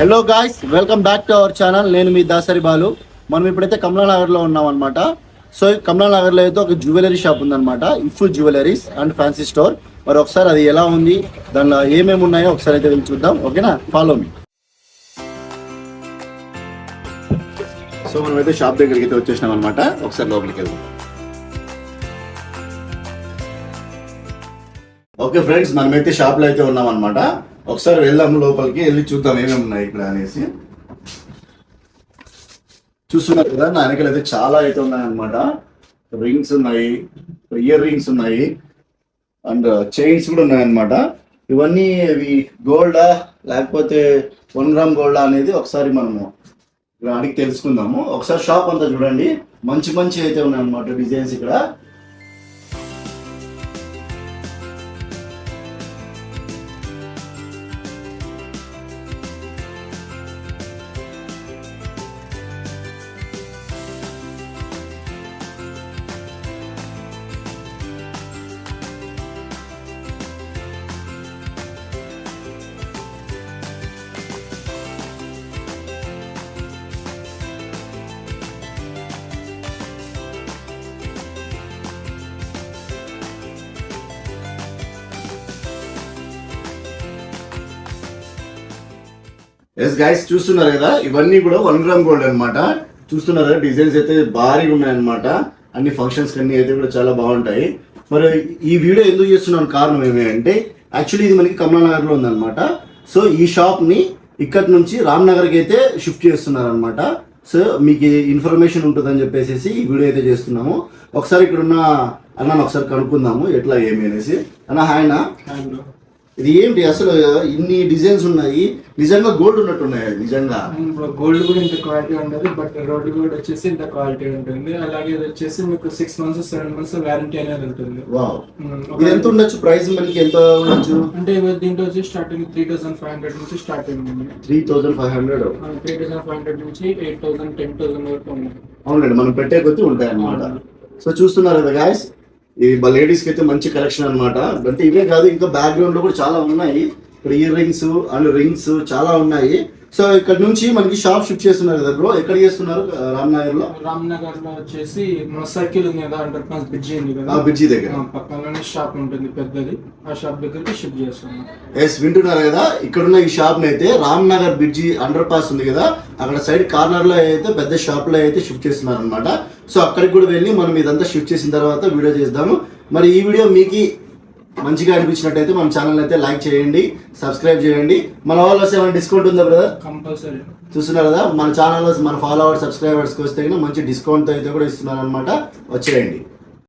Hello guys welcome back to our channel నేను మీ దాసరి బాలు. మనం ఇప్పుడైతే కమలానగర్లో ఉన్నాం అనమాట సో కమలానగర్లో అయితే ఒక జ్యువెలరీ షాప్ ఉందన్నమాట. If jewelleries and fancy store మరి ఒకసారి అది ఎలా ఉంది? దానిలో ఏమేమి ఉన్నాయో ఒకసారి అయితే వెళ్ళి చూద్దాం. ఓకేనా? ఫాలో మీ సో మనం అయితే షాప్ దగ్గరికి అయితే వచ్చేసినాం అనమాట ఒకసారి లోపలికి వెళ్దాం. ఓకే ఫ్రెండ్స్ మనమైతే షాప్లో అయితే ఉన్నాం అనమాట ఒకసారి వెళ్దాం లోపలికి వెళ్ళి చూద్దాం ఏమేమి ఉన్నాయి ఇక్కడ అనేసి. చూస్తున్నారు కదా నా వెనకాల అయితే చాలా అయితే ఉన్నాయన్నమాట. రింగ్స్ ఉన్నాయి ఇయర్ రింగ్స్ ఉన్నాయి అండ్ చైన్స్ కూడా ఉన్నాయన్నమాట. ఇవన్నీ ఇవి గోల్డా లేకపోతే వన్ గ్రామ్ గోల్డా అనేది ఒకసారి మనము ఇక్కడ అడిగి తెలుసుకుందాము. ఒకసారి షాప్ అంతా చూడండి. మంచి మంచి అయితే ఉన్నాయన్నమాట డిజైన్స్ ఇక్కడ. ఎస్ గైస్ చూస్తున్నారు కదా? ఇవన్నీ కూడా వన్ గ్రామ్ గోల్డ్ అన్నమాట. చూస్తున్నారు కదా డిజైన్స్ అయితే భారీగా ఉన్నాయన్నమాట అన్ని ఫంక్షన్స్ అన్ని అయితే కూడా చాలా బాగుంటాయి. మరి ఈ వీడియో ఎందుకు చేస్తున్నాను? కారణం ఏమి అంటే యాక్చువల్లీ ఇది మనకి కమలానగర్లో ఉందన్నమాట. సో ఈ షాప్ని ఇక్కడ నుంచి రామ్నగర్కి అయితే షిఫ్ట్ చేస్తున్నారనమాట సో మీకు ఇన్ఫర్మేషన్ ఉంటుందని చెప్పేసి ఈ వీడియో అయితే చేస్తున్నాము. ఒకసారి ఇక్కడ ఉన్న అన్నను ఒకసారి కనుక్కుందాము ఎట్లా ఏమి అనేసి. అన్న హాయ్ అన్న. ఇది ఏంటి? అసలు ఇన్ని డిజైన్స్ ఉన్నాయి. నిజంగా గోల్డ్ ఉన్నట్టు ఉన్నాయి నిజంగా. ఇప్పుడు గోల్డ్ కూడా ఇంత క్వాలిటీ ఉండదు బట్ రోడ్ గోల్డ్ వచ్చేసి ఇంత క్వాలిటీ ఉంటుంది. అలాగే ఇది వచ్చేసి మీకు six months seven months warranty అనేది ఉంటుంది. వావ్ ఇది ఎంత ఉండొచ్చు? ప్రైస్ మనకి ఎంత ఉండొచ్చు? అంటే దీంట్లో వచ్చి starting three thousand five hundred నుంచి స్టార్టింగ్ ఉంది. Three thousand five hundred three thousand five hundred నుంచి ఎయిట్ థౌసండ్ టెన్ థౌసండ్ వరకు ఉంది. అవునండి మనం పెట్టే కొద్దీ ఉంటాయి అన్నమాట సో చూస్తున్నారు కదా గాయస్ ఇది లేడీస్కి అయితే మంచి కలెక్షన్ అన్నమాట. అంటే ఇవే కాదు ఇంకా బ్యాక్గ్రౌండ్లో కూడా చాలా ఉన్నాయి. ఇక్కడ ఇయర్ రింగ్స్ అండ్ రింగ్స్ చాలా ఉన్నాయి. సో ఇక్కడ నుంచి మనకి షాప్ షిఫ్ట్ చేస్తున్నారు కదా బ్రో? ఎక్కడ చేస్తున్నారు? రామ్నగర్లో రామ్నగర్లో వచ్చేసి మన సర్కిల్ ఉంది కదా అండర్ పాస్ బ్రిడ్జి ఉంది ఆ కదా బ్రిడ్జి దగ్గర. ఆ పక్కనలోనే షాప్ ఉంటుంది పెద్దది. ఆ షాప్ దగ్గరికి షిఫ్ట్ చేస్తున్నాం. ఎస్ వింటున్నారు కదా? ఇక్కడున్న ఈ షాప్ అయితే Ram Nagar bridge underpass ఉంది కదా? అక్కడ సైడ్ కార్నర్లో అయితే పెద్ద షాప్లో అయితే షిఫ్ట్ చేస్తున్నారు అనమాట సో అక్కడికి కూడా వెళ్ళి మనం ఇదంతా షిఫ్ట్ చేసిన తర్వాత వీడియో చేద్దాము. మరి ఈ వీడియో మీకు మంచిగా అనిపించినట్టయితే మన ఛానల్ అయితే లైక్ చేయండి సబ్స్క్రైబ్ చేయండి. మన వాళ్ళు వస్తే ఏమైనా డిస్కౌంట్ ఉందా బ్రదర్ కంపల్సరీ చూస్తున్నారు కదా మన ఛానల్ మన ఫాలోవర్స్ సబ్స్క్రైబర్స్కి వస్తే మంచి డిస్కౌంట్ అయితే కూడా ఇస్తున్నారు అనమాట వచ్చేయండి.